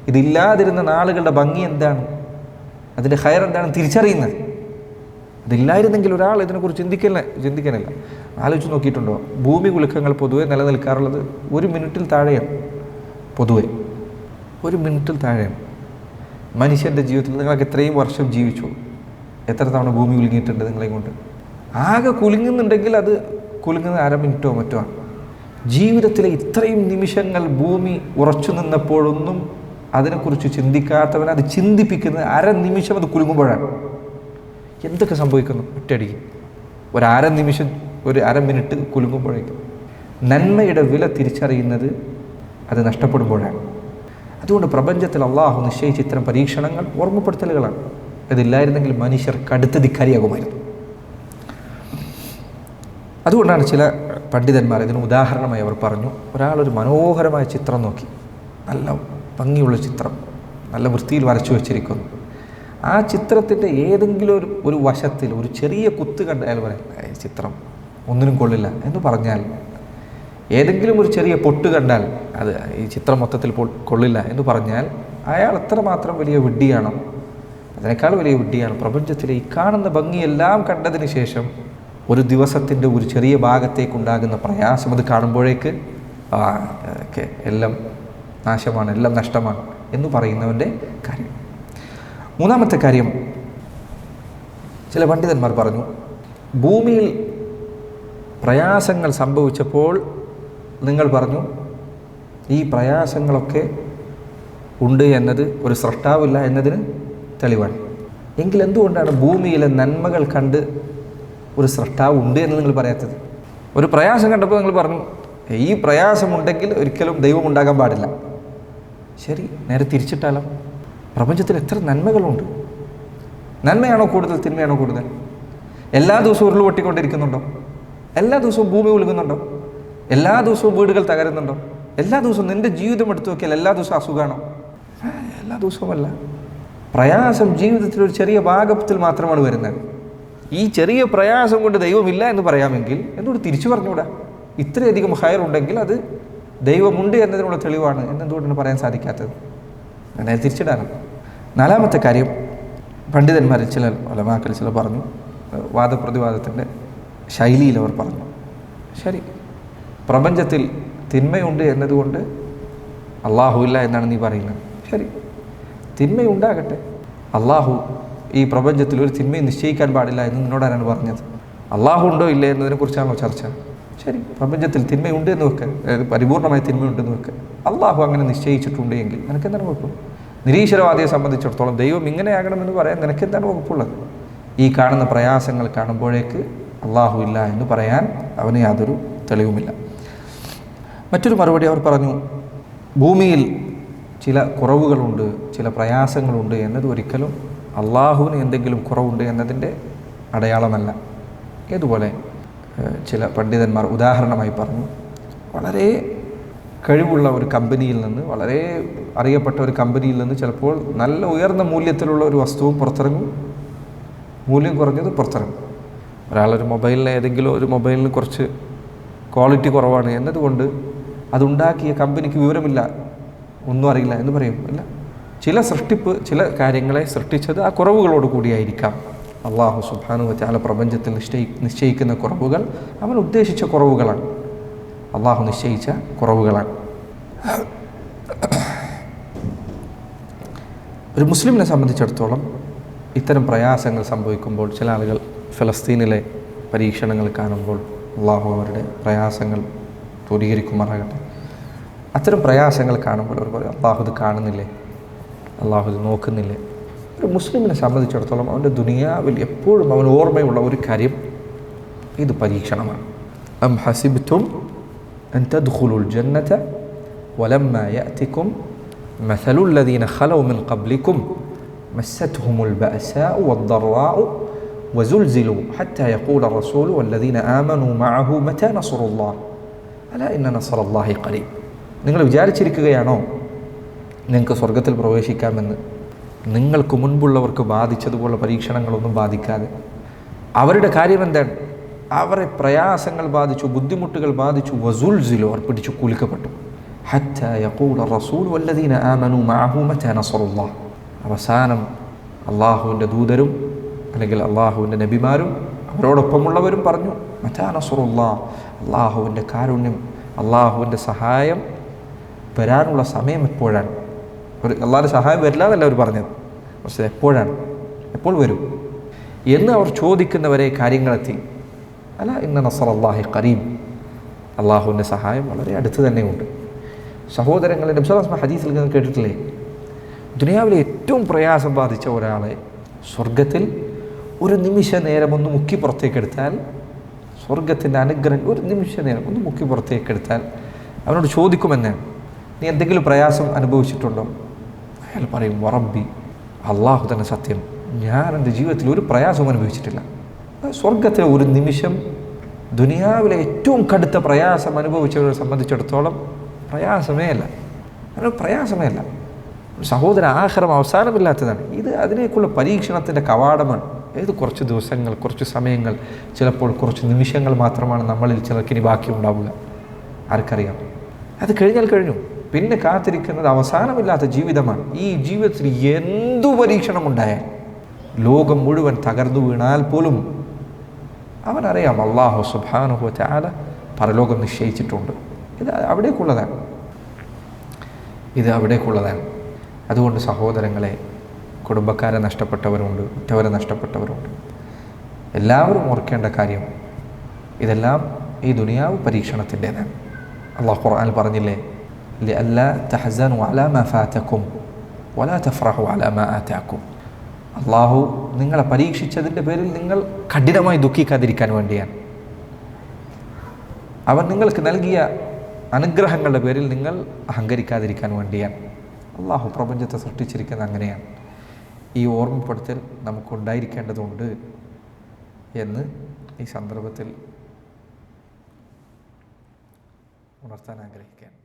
ഇതില്ലാതിരുന്ന നാളുകളുടെ ഭംഗി എന്താണ്? അതിന്റെ ഹയർ എന്താണ് തിരിച്ചറിയുന്നത്? അതില്ലായിരുന്നെങ്കിൽ ഒരാൾ ഇതിനെക്കുറിച്ച് ചിന്തിക്കില്ല ചിന്തിക്കാനില്ല ആലോചിച്ച് നോക്കിയിട്ടുണ്ടോ? ഭൂമി കുലുക്കങ്ങൾ പൊതുവെ നിലനിൽക്കാറുള്ളത് ഒരു മിനിറ്റിൽ താഴെയാണ്. പൊതുവെ ഒരു മിനിറ്റിൽ താഴെയാണ്. മനുഷ്യന്റെ ജീവിതത്തിൽ നിങ്ങൾക്ക് എത്രയും വർഷം ജീവിച്ചു. എത്ര തവണ ഭൂമി കുലുങ്ങിയിട്ടുണ്ട് നിങ്ങളെ കൊണ്ട്? ആകെ കുലുങ്ങുന്നുണ്ടെങ്കിൽ അത് കുലുങ്ങുന്ന അര മിനിറ്റോ മറ്റോ ആണ്. ജീവിതത്തിലെ ഇത്രയും നിമിഷങ്ങൾ ഭൂമി ഉറച്ചു നിന്നപ്പോഴൊന്നും അതിനെക്കുറിച്ച് ചിന്തിക്കാത്തവൻ അത് ചിന്തിപ്പിക്കുന്നത് അര നിമിഷം അത് കുലുങ്ങുമ്പോഴാണ്. എന്തൊക്കെ സംഭവിക്കുന്നു? ഒറ്റയടിക്ക്. ഒരു അര നിമിഷം ഒരു അര മിനിറ്റ് കുലുങ്ങുമ്പോഴേക്കും. നന്മയുടെ വില തിരിച്ചറിയുന്നത് അത് നഷ്ടപ്പെടുമ്പോഴാണ്. അതുകൊണ്ട് പ്രപഞ്ചത്തിൽ അള്ളാഹു നിശ്ചയിച്ച ഇത്തരം പരീക്ഷണങ്ങൾ ഓർമ്മപ്പെടുത്തലുകളാണ്. അതില്ലായിരുന്നെങ്കിൽ മനുഷ്യർ കടുത്ത ധിക്കാരിയാകുമായിരുന്നു. അതുകൊണ്ടാണ് ചില പണ്ഡിതന്മാർ ഇതിന് ഉദാഹരണമായി അവർ പറഞ്ഞു ഒരാളൊരു മനോഹരമായ ചിത്രം നോക്കി. നല്ല ഭംഗിയുള്ള ചിത്രം. നല്ല വൃത്തിയിൽ വരച്ചു വച്ചിരിക്കുന്നു. ആ ചിത്രത്തിന്റെ ഏതെങ്കിലും ഒരു ഒരു വശത്തിൽ ഒരു ചെറിയ കുത്ത് കണ്ടാൽ പറയാം ചിത്രം ഒന്നിനും കൊള്ളില്ല എന്ന് പറഞ്ഞാൽ ഏതെങ്കിലും ഒരു ചെറിയ പൊട്ട് കണ്ടാൽ അത് ഈ ചിത്രം മൊത്തത്തിൽ കൊള്ളില്ല എന്ന് പറഞ്ഞാൽ അയാൾ എത്രമാത്രം വലിയ വിഡ്ഢിയാണോ? അതിനേക്കാൾ വലിയ വിഡ്ഢിയാണ്. പ്രപഞ്ചത്തിലെ ഈ കാണുന്ന ഭംഗിയെല്ലാം കണ്ടതിന് ശേഷം ഒരു ദിവസത്തിന്റെ ഒരു ചെറിയ ഭാഗത്തേക്കുണ്ടാകുന്ന പ്രയാസം അത് കാണുമ്പോഴേക്ക് ആ ഓക്കെ എല്ലാം നാശമാണ് എല്ലാം നഷ്ടമാണ് എന്ന് പറയുന്നവന്റെ കാര്യം. മൂന്നാമത്തെ കാര്യം ചില പണ്ഡിതന്മാർ പറഞ്ഞു ഭൂമിയിൽ പ്രയാസങ്ങൾ സംഭവിച്ചപ്പോൾ നിങ്ങൾ പറഞ്ഞു ഈ പ്രയാസങ്ങളൊക്കെ ഉണ്ട് എന്നത് ഒരു സൃഷ്ടാവില്ല എന്നതിന് തെളിവാണ്. എങ്കിൽ എന്തുകൊണ്ടാണ് ഭൂമിയിലെ നന്മകൾ കണ്ട് ഒരു സൃഷ്ടാവ് ഉണ്ട് എന്ന് നിങ്ങൾ പറയാത്തത്? ഒരു പ്രയാസം കണ്ടപ്പോൾ നിങ്ങൾ പറഞ്ഞു ഈ പ്രയാസമുണ്ടെങ്കിൽ ഒരിക്കലും ദൈവം ഉണ്ടാകാൻ പാടില്ല. ശരി നേരെ തിരിച്ചിട്ടാലോ? പ്രപഞ്ചത്തിൽ എത്ര നന്മകളുണ്ട്? നന്മയാണോ കൂടുതൽ തിന്മയാണോ കൂടുതൽ? എല്ലാ ദിവസവും ഉരുൾ പൊട്ടിക്കൊണ്ടിരിക്കുന്നുണ്ടോ? എല്ലാ ദിവസവും ഭൂമി ഒഴുകുന്നുണ്ടോ എല്ലാ ദിവസവും വീടുകൾ തകരുന്നുണ്ടോ? എല്ലാ ദിവസവും നിന്റെ ജീവിതം എടുത്തു നോക്കിയാൽ എല്ലാ ദിവസവും അസുഖമാണോ എല്ലാ ദിവസവുമല്ല. പ്രയാസം ജീവിതത്തിൽ ഒരു ചെറിയ ഭാഗത്തിൽ മാത്രമാണ് വരുന്നത്. ഈ ചെറിയ പ്രയാസം കൊണ്ട് ദൈവമില്ല എന്ന് പറയാമെങ്കിൽ എന്നോട് തിരിച്ചു പറഞ്ഞുകൂടാ. ഇത്രയധികം ഹയർ ഉണ്ടെങ്കിൽ അത് ദൈവമുണ്ട് എന്നതിനുള്ള തെളിവാണ്. എന്നെന്തുകൊണ്ടാണ് പറയാൻ സാധിക്കാത്തത്? അങ്ങനെ തിരിച്ചിടാനാണ് നാലാമത്തെ കാര്യം പണ്ഡിതന്മാരിൽ ചില ഒലമാക്കൾ ചില പറഞ്ഞു വാദപ്രതിവാദത്തിന്റെ ശൈലിയിൽ അവർ പറഞ്ഞു. ശരി. പ്രപഞ്ചത്തിൽ തിന്മയുണ്ട് എന്നതുകൊണ്ട് അള്ളാഹു ഇല്ല എന്നാണ് നീ പറയുന്നത്. ശരി. തിന്മയുണ്ടാകട്ടെ. അള്ളാഹു ഈ പ്രപഞ്ചത്തിൽ ഒരു തിന്മയും നിശ്ചയിക്കാൻ പാടില്ല എന്ന് നിന്നോട് ആരാണ് പറഞ്ഞത്. അള്ളാഹു ഉണ്ടോ ഇല്ലേ എന്നതിനെക്കുറിച്ചാണോ ചർച്ച? ശരി പ്രപഞ്ചത്തിൽ തിന്മയുണ്ട് എന്ന് വെക്ക് അതായത് പരിപൂർണമായ തിന്മയുണ്ടെന്ന് വെക്ക് അള്ളാഹു അങ്ങനെ നിശ്ചയിച്ചിട്ടുണ്ട് എങ്കിൽ നിനക്ക് എന്താണ് വകുപ്പ്? നിരീശ്വരവാദിയെ സംബന്ധിച്ചിടത്തോളം ദൈവം ഇങ്ങനെയാകണമെന്ന് പറയാൻ നിനക്ക് എന്താണ് വകുപ്പുള്ളത്? ഈ കാണുന്ന പ്രയാസങ്ങൾ കാണുമ്പോഴേക്ക് അള്ളാഹു ഇല്ല എന്ന് പറയാൻ അവന് യാതൊരു തെളിവുമില്ല. മറ്റൊരു മറുപടി അവർ പറഞ്ഞു ഭൂമിയിൽ ചില കുറവുകളുണ്ട് ചില പ്രയാസങ്ങളുണ്ട് എന്നത് ഒരിക്കലും അള്ളാഹുവിന് എന്തെങ്കിലും കുറവുണ്ട് എന്നതിന്റെ അടയാളമല്ല. ഏതുപോലെ? ചില പണ്ഡിതന്മാർ ഉദാഹരണമായി പറഞ്ഞു. വളരെ കഴിവുള്ള ഒരു കമ്പനിയിൽ നിന്ന് വളരെ അറിയപ്പെട്ട ഒരു കമ്പനിയിൽ നിന്ന് ചിലപ്പോൾ നല്ല ഉയർന്ന മൂല്യത്തിലുള്ള ഒരു വസ്തുവും പുറത്തിറങ്ങും. മൂല്യം കുറഞ്ഞത് പുറത്തിറങ്ങും. ഒരാളൊരു മൊബൈലിന് ഏതെങ്കിലും ഒരു മൊബൈലിന് കുറച്ച് ക്വാളിറ്റി കുറവാണ് എന്നതുകൊണ്ട് അതുണ്ടാക്കിയ കമ്പനിക്ക് വിവരമില്ല ഒന്നും അറിയില്ല എന്ന് പറയും. അല്ല ചില സൃഷ്ടിപ്പ് ചില കാര്യങ്ങളെ സൃഷ്ടിച്ചത് ആ കുറവുകളോട് കൂടിയായിരിക്കാം. അള്ളാഹു സുബാനു വച്ചാല പ്രപഞ്ചത്തിൽ നിശ്ചയി നിശ്ചയിക്കുന്ന കുറവുകൾ അവൻ ഉദ്ദേശിച്ച കുറവുകളാണ്. അള്ളാഹു നിശ്ചയിച്ച കുറവുകളാണ്. ഒരു മുസ്ലിമിനെ സംബന്ധിച്ചിടത്തോളം ഇത്തരം പ്രയാസങ്ങൾ സംഭവിക്കുമ്പോൾ ചില ആളുകൾ ഫലസ്തീനിലെ പരീക്ഷണങ്ങൾ കാണുമ്പോൾ അള്ളാഹു അവരുടെ പ്രയാസങ്ങൾ ദൂരീകരിക്കുമാറാകട്ടെ. അത്തരം പ്രയാസങ്ങൾ കാണുമ്പോൾ അവർ പറയും അള്ളാഹു ഇത് കാണുന്നില്ലേ? അള്ളാഹു ഇത് നോക്കുന്നില്ലേ? ഒരു മുസ്ലിമിനെ സംബന്ധിച്ചിടത്തോളം അവൻ്റെ ദുനിയാവിൽ എപ്പോഴും അവൻ ഓർമ്മയുള്ള ഒരു കാര്യം ഇത് പരീക്ഷണമാണ് അം ഹസിബ്തും أن تدخلوا الجنة ولما يأتكم مثل الذين خلوا من قبلكم مستهم البأساء والضراء وزلزلوا حتى يقول الرسول والذين آمنوا معه متى نصر الله ألا إن نصر الله قريب നിങ്ങൾ വിചാരിച്ചിരിക്കുകയാണോ നിങ്ങൾക്ക് സ്വർഗത്തിൽ പ്രവേശിക്കാമെന്ന് നിങ്ങൾക്ക് മുൻപുള്ളവർക്ക് ബാധിച്ചതുപോലെ പരീക്ഷണങ്ങളൊന്നും ബാധിക്കാതെ. അവരുടെ കാര്യം എന്താണ്? അവരെ പ്രയാസങ്ങൾ ബാധിച്ചു ബുദ്ധിമുട്ടുകൾ ബാധിച്ചു വസൂൽ ജുലു അവർ പിടിച്ചു കുലുക്കപ്പെട്ടു അവസാനം അള്ളാഹുവിന്റെ ദൂതരും അല്ലെങ്കിൽ അള്ളാഹുവിന്റെ നബിമാരും അവരോടൊപ്പമുള്ളവരും പറഞ്ഞു മറ്റാ നസുറുല്ലാ അള്ളാഹുവിന്റെ കാരുണ്യം അള്ളാഹുവിന്റെ സഹായം വരാനുള്ള സമയം എപ്പോഴാണ്? ഒരു അള്ളാഹിന്റെ സഹായം വരില്ല എന്നല്ല അവർ പറഞ്ഞത്. പക്ഷേ എപ്പോഴാണ്? എപ്പോൾ വരും? എന്ന് അവർ ചോദിക്കുന്നവരെ കാര്യങ്ങളെത്തി. അല്ല ഇന്ന് നസർ അള്ളാഹി കരീം അള്ളാഹുവിന്റെ സഹായം വളരെ അടുത്ത് തന്നെയുണ്ട്. സഹോദരങ്ങളെ നബ്സലാസ്മ ഹദീസിൽ നിന്ന് കേട്ടിട്ടില്ലേ? ദുനിയാവിലെ ഏറ്റവും പ്രയാസം ബാധിച്ച ഒരാളെ സ്വർഗത്തിൽ ഒരു നിമിഷ നേരം ഒന്ന് മുക്കി പുറത്തേക്കെടുത്താൽ സ്വർഗത്തിന്റെ അനുഗ്രഹം ഒരു നിമിഷ നേരം ഒന്ന് മുക്കി പുറത്തേക്കെടുത്താൽ അവനോട് ചോദിക്കുമെന്നാണ് നീ എന്തെങ്കിലും പ്രയാസം അനുഭവിച്ചിട്ടുണ്ടോ? അയാൾ പറയും വറബി അള്ളാഹു തന്നെ സത്യം. ഞാൻ എന്റെ ജീവിതത്തിൽ ഒരു പ്രയാസവും അനുഭവിച്ചിട്ടില്ല. സ്വർഗത്തിലെ ഒരു നിമിഷം ദുനിയാവിലെ ഏറ്റവും കടുത്ത പ്രയാസം അനുഭവിച്ചവരെ സംബന്ധിച്ചിടത്തോളം പ്രയാസമേ അല്ല. അങ്ങനെ പ്രയാസമേ അല്ല. സഹോദര ആഹാരം അവസാനമില്ലാത്തതാണ്. ഇത് അതിനേക്കുള്ള പരീക്ഷണത്തിന്റെ കവാടമാണ്. ഏത് കുറച്ച് ദിവസങ്ങൾ കുറച്ച് സമയങ്ങൾ ചിലപ്പോൾ കുറച്ച് നിമിഷങ്ങൾ മാത്രമാണ് നമ്മളിൽ ചിലർക്കിനി ബാക്കി ഉണ്ടാവുക ആർക്കറിയാം? അത് കഴിഞ്ഞാൽ കഴിഞ്ഞു. പിന്നെ കാത്തിരിക്കുന്നത് അവസാനമില്ലാത്ത ജീവിതമാണ്. ഈ ജീവിതത്തിൽ എന്തു പരീക്ഷണം ഉണ്ടായാൽ ലോകം മുഴുവൻ തകർന്നു വീണാൽ പോലും അവനറിയാം അള്ളാഹു സുബാനുഹു ചാല പരലോകം നിശ്ചയിച്ചിട്ടുണ്ട്. ഇത് അവിടേക്കുള്ളതാണ്. ഇത് അവിടേക്കുള്ളതാണ്. അതുകൊണ്ട് സഹോദരങ്ങളെ കുടുംബക്കാരെ നഷ്ടപ്പെട്ടവരുണ്ട് ഉറ്റവരെ നഷ്ടപ്പെട്ടവരുണ്ട്. എല്ലാവരും ഓർക്കേണ്ട കാര്യം ഇതെല്ലാം ഈ ദുനിയാവ് പരീക്ഷണത്തിന്റേതാണ്. അള്ളാഹു ഖുർആൻ പറഞ്ഞില്ലേ? അല്ല تحزنوا على മാ فاتكم വലാ تفرحوا അലാ മാ آتاكم. അള്ളാഹു നിങ്ങളെ പരീക്ഷിച്ചതിന്റെ പേരിൽ നിങ്ങൾ കഠിനമായി ദുഃഖിക്കാതിരിക്കാൻ വേണ്ടിയാണ്. അവർ നിങ്ങൾക്ക് നൽകിയ അനുഗ്രഹങ്ങളുടെ പേരിൽ നിങ്ങൾ അഹങ്കരിക്കാതിരിക്കാൻ വേണ്ടിയാണ്. അള്ളാഹു പ്രപഞ്ചത്തെ സൃഷ്ടിച്ചിരിക്കുന്നത് അങ്ങനെയാണ്. ഈ ഓർമ്മപ്പെടുത്തൽ നമുക്കുണ്ടായിരിക്കേണ്ടതുണ്ട് എന്ന് ഈ സന്ദർഭത്തിൽ ഉണർത്താൻ ആഗ്രഹിക്കുകയാണ്.